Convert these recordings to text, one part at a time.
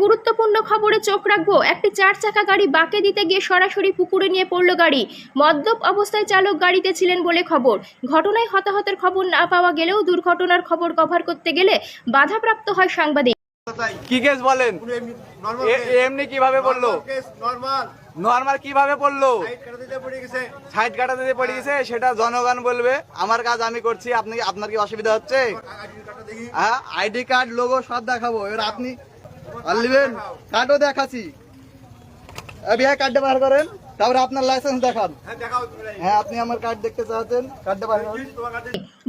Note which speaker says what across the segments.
Speaker 1: গুরুত্বপূর্ণ খবরে চোখ রাখব। একটি চার চাকা গাড়ি বাঁকে দিতে গিয়ে সরাসরি পুকুরে নিয়ে পড়ল গাড়ি। মদ্যপ অবস্থায় চালক গাড়িতে ছিলেন বলে খবর। ঘটনায় হতাহতের খবর না পাওয়া গেলেও দুর্ঘটনার খবর কভার করতে গেলে বাধাপ্রাপ্ত হয় সাংবাদিক।
Speaker 2: কি কেস বলেন? এমনি কীভাবে বলল
Speaker 3: নর্মাল
Speaker 2: নর্মাল কীভাবে বলল
Speaker 3: লাইট কাটা দিতে পড়ে গেছে।
Speaker 2: সাইড কাটাতে যে পড়ে গেছে সেটা জনগণ বলবে। আমার কাজ আমি করছি আপনি আপনার কি অসুবিধা হচ্ছে?
Speaker 3: আইডি
Speaker 2: হ্যাঁ আইডি কার্ড লোগো সব দেখাবো। এবার আপনি আর নেবেন কার্ডও দেখাচ্ছি। কার্ডটা বার করেন তারপরে আপনার লাইসেন্স দেখান।
Speaker 3: হ্যাঁ দেখাও তুমি
Speaker 2: হ্যাঁ আপনি আমার কার্ড দেখতে চাচ্ছেন কার্ডটা বার করেন।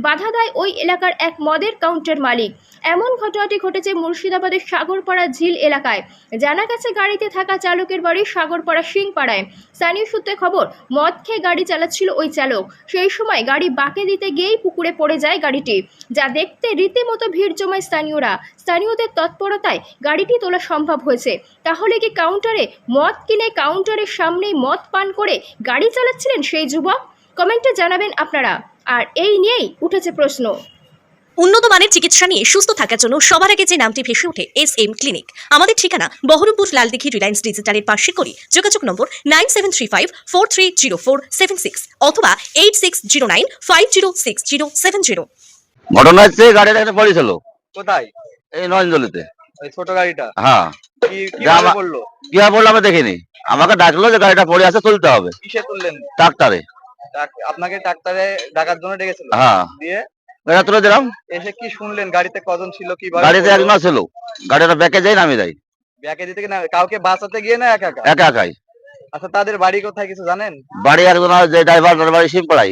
Speaker 1: বাধা দেয় ওই এলাকার এক মদের কাউন্টার মালিক। এমন ঘটনাটি ঘটেছে মুর্শিদাবাদের সাগরপাড়া ঝিল এলাকায়। জানা গেছে গাড়িতে থাকা চালকের বাড়ি সাগরপাড়া সিংপাড়ায় স্থানীয় সূত্রে খবর, মদ খেয়ে গাড়ি চালাচ্ছিল ওই চালক। সেই সময় গাড়ি বাঁকে দিতে গিয়েই পুকুরে পড়ে যায় গাড়িটি, যা দেখতে রীতিমতো ভিড় জমায় স্থানীয়রা। স্থানীয়দের তৎপরতায় গাড়িটি তোলা সম্ভব হয়েছে। তাহলে কি কাউন্টারে মদ কিনে কাউন্টারের সামনেই মদ পান করে গাড়ি চালাচ্ছিলেন সেই যুবক? কমেন্টে জানাবেন আপনারা। আর এই নিয়েই উঠেছে প্রশ্ন।
Speaker 4: উন্নত মানের চিকিৎসা নিয়ে সুস্থ থাকার জন্য সবার আগে যে নামটি ভেসে ওঠে এস এম ক্লিনিক। আমাদের ঠিকানা বহরমপুর লালদিঘি রিলায়েন্স ডিজিটালের পাশে করি। যোগাযোগ নম্বর nine seven three five four three zero four seven six অথবা eight six zero nine five zero six zero seven zero.
Speaker 5: ঘটনা হচ্ছে গাড়িটা একটা পড়েছিল।
Speaker 2: কোথায়?
Speaker 5: এই নয়নজলিতে।
Speaker 2: ওই ছোট গাড়িটা?
Speaker 5: হ্যাঁ।
Speaker 2: কি বলল
Speaker 5: কি বলল আমরা দেখিনি। আমাকে ডাকলো যে গাড়িটা পড়ে আছে তুলতে হবে।
Speaker 2: কিসে তুললেন?
Speaker 5: ট্রাক্টারে।
Speaker 2: আপনাকে ডাক্তারে ডাকার জন্য ডেকেছিল?
Speaker 5: হ্যাঁ।
Speaker 2: দিয়ে
Speaker 5: গাড়িটা তুলে দিলাম।
Speaker 2: এসে কি শুনলেন? গাড়িতে কজন ছিল কি
Speaker 5: গাড়িতে একজন ছিল। গাড়িটা ব্যাকে যাই নামিয়ে দেয়
Speaker 2: ব্যাকে কি না? কাউকে বাঁচাতে গিয়ে না একা একা?
Speaker 5: একা একাই।
Speaker 2: আচ্ছা তাদের বাড়ি কোথায় কিছু জানেন?
Speaker 5: বাড়ি একজন যে ড্রাইভার তার বাড়ি সিমপাড়াই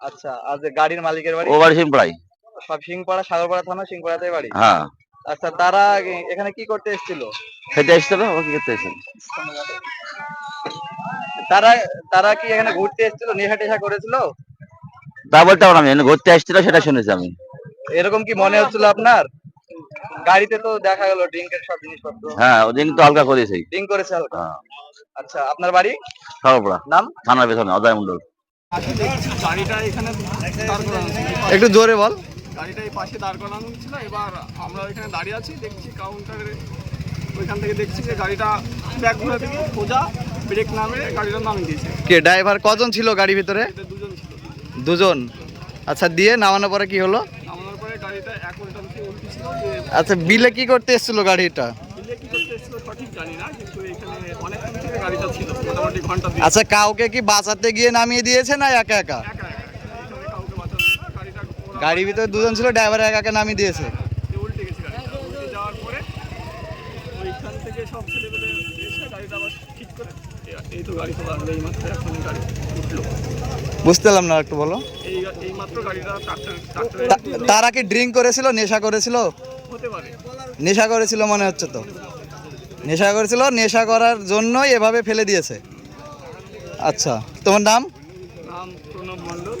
Speaker 2: আচ্ছা আর যে গাড়ির মালিকের বাড়ি?
Speaker 5: ও বাড়ি সিমপাড়াই
Speaker 2: সব সিংপাড়া সাগরপাড়া থানা সিংপাড়াতে বাড়ি?
Speaker 5: হ্যাঁ।
Speaker 2: আচ্ছা তারা এখানে কি করতে এসেছিল?
Speaker 5: খেতে এসছে তো ও কি করতে এসছে
Speaker 2: তারা তারা কি এখানে ঘুরতে এসেছিল নেশা টেশা করেছিল?
Speaker 5: তা বলতে পারলাম না, ঘুরতে এসছিল সেটা শুনেছি আমি।
Speaker 2: এরকম কি মনে হচ্ছিল আপনার? গাড়িতে তো দেখা গেল ড্রিঙ্কের সব জিনিসপত্র।
Speaker 5: হ্যাঁ ওদিন তো হালকা করেছি।
Speaker 2: ড্রিঙ্ক করেছে হালকা।
Speaker 5: হ্যাঁ।
Speaker 2: আচ্ছা আপনার বাড়ি?
Speaker 5: সর্বপড়া
Speaker 2: নাম?
Speaker 5: থানার পেছনে অজয় মন্ডল
Speaker 6: গাড়িটা এখানে দাঁড় করানো ছিল
Speaker 2: একটু জোরে বল।
Speaker 6: গাড়িটা এই পাশে দাঁড় করানো ছিল এবার আমরা ওইখানে দাঁড়িয়ে আছি দেখছি কাউন্টারে ওইখান থেকে দেখছি যে গাড়িটা ব্যাগ ঘোরা থেকে সোজা ব্রেক নামে গাড়িটা নামিয়ে দিয়েছে।
Speaker 2: কে ড্রাইভার কজন ছিল গাড়ির ভিতরে?
Speaker 6: দুজন?
Speaker 2: আচ্ছা দিয়ে নামানোর পরে কি হলো? আচ্ছা বিলে কি করতে এসেছিল গাড়িটা? আচ্ছা কাউকে কি বাঁচাতে গিয়ে নামিয়ে দিয়েছে না একা একা? গাড়ির ভিতরে দুজন ছিল ড্রাইভার একা একা নামিয়ে দিয়েছে।
Speaker 6: গাড়িটা। উল্টে যাওয়ার পরে ওইখান থেকে সব ছেলেপেলে এসে গাড়িটা আবার এই
Speaker 2: বুঝতে পারলাম না একটু বলো।
Speaker 6: এই এই
Speaker 2: তারা কি ড্রিঙ্ক করেছিল, নেশা করেছিল? নেশা করেছিল মনে হচ্ছে তো। নেশা করেছিল, নেশা করার জন্যই এভাবে ফেলে দিয়েছে। আচ্ছা তোমার নাম?
Speaker 6: নাম প্রণব মণ্ডল।